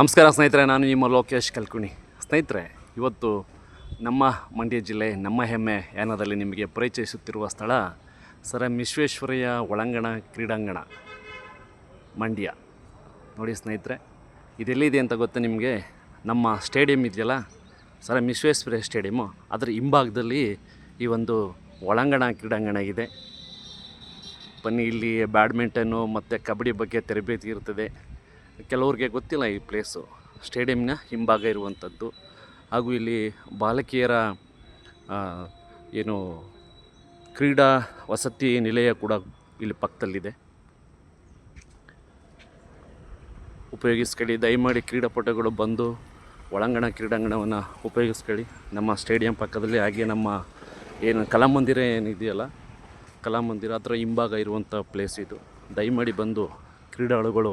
ನಮಸ್ಕಾರ ಸ್ನೇಹಿತರೆ, ನಾನು ನಿಮ್ಮ ಲೋಕೇಶ್ ಕಲ್ಕುಣಿ. ಸ್ನೇಹಿತರೆ, ಇವತ್ತು ನಮ್ಮ ಮಂಡ್ಯ ಜಿಲ್ಲೆ, ನಮ್ಮ ಹೆಮ್ಮೆ ಯಾನದಲ್ಲಿ ನಿಮಗೆ ಪರಿಚಯಿಸುತ್ತಿರುವ ಸ್ಥಳ ಸರ್ ವಿಶ್ವೇಶ್ವರಯ್ಯ ಒಳಾಂಗಣ ಕ್ರೀಡಾಂಗಣ, ಮಂಡ್ಯ. ನೋಡಿ ಸ್ನೇಹಿತರೆ, ಇದೆಲ್ಲಿದೆ ಅಂತ ಗೊತ್ತಾ ನಿಮಗೆ? ನಮ್ಮ ಸ್ಟೇಡಿಯಂ ಇದೆಯಲ್ಲ ಸರ್ ವಿಶ್ವೇಶ್ವರಯ್ಯ ಸ್ಟೇಡಿಯಮ್ಮು ಅದರ ಹಿಂಭಾಗದಲ್ಲಿ ಈ ಒಂದು ಒಳಾಂಗಣ ಕ್ರೀಡಾಂಗಣ ಇದೆ. ಬನ್ನಿ, ಇಲ್ಲಿ ಬ್ಯಾಡ್ಮಿಂಟನ್ನು ಮತ್ತು ಕಬಡ್ಡಿ ಬಗ್ಗೆ ತರಬೇತಿ ಇರ್ತದೆ. ಕೆಲವ್ರಿಗೆ ಗೊತ್ತಿಲ್ಲ ಈ ಪ್ಲೇಸು ಸ್ಟೇಡಿಯಂನ ಹಿಂಭಾಗ ಇರುವಂಥದ್ದು ಹಾಗೂ ಇಲ್ಲಿ ಬಾಲಕಿಯರ ಏನು ಕ್ರೀಡಾ ವಸತಿ ನಿಲಯ ಕೂಡ ಇಲ್ಲಿ ಪಕ್ಕದಲ್ಲಿದೆ. ಉಪಯೋಗಿಸ್ಕೊಳ್ಳಿ, ದಯಮಾಡಿ ಕ್ರೀಡಾಪಟುಗಳು ಬಂದು ಒಳಾಂಗಣ ಕ್ರೀಡಾಂಗಣವನ್ನು ಉಪಯೋಗಿಸ್ಕೊಳ್ಳಿ. ನಮ್ಮ ಸ್ಟೇಡಿಯಂ ಪಕ್ಕದಲ್ಲಿ ಹಾಗೆ ನಮ್ಮ ಏನು ಕಲಾಮಂದಿರ ಏನಿದೆಯಲ್ಲ, ಕಲಾಮಂದಿರ ಅದರ ಹಿಂಭಾಗ ಇರುವಂಥ ಪ್ಲೇಸ್ ಇದು. ದಯಮಾಡಿ ಬಂದು ಕ್ರೀಡಾಳುಗಳು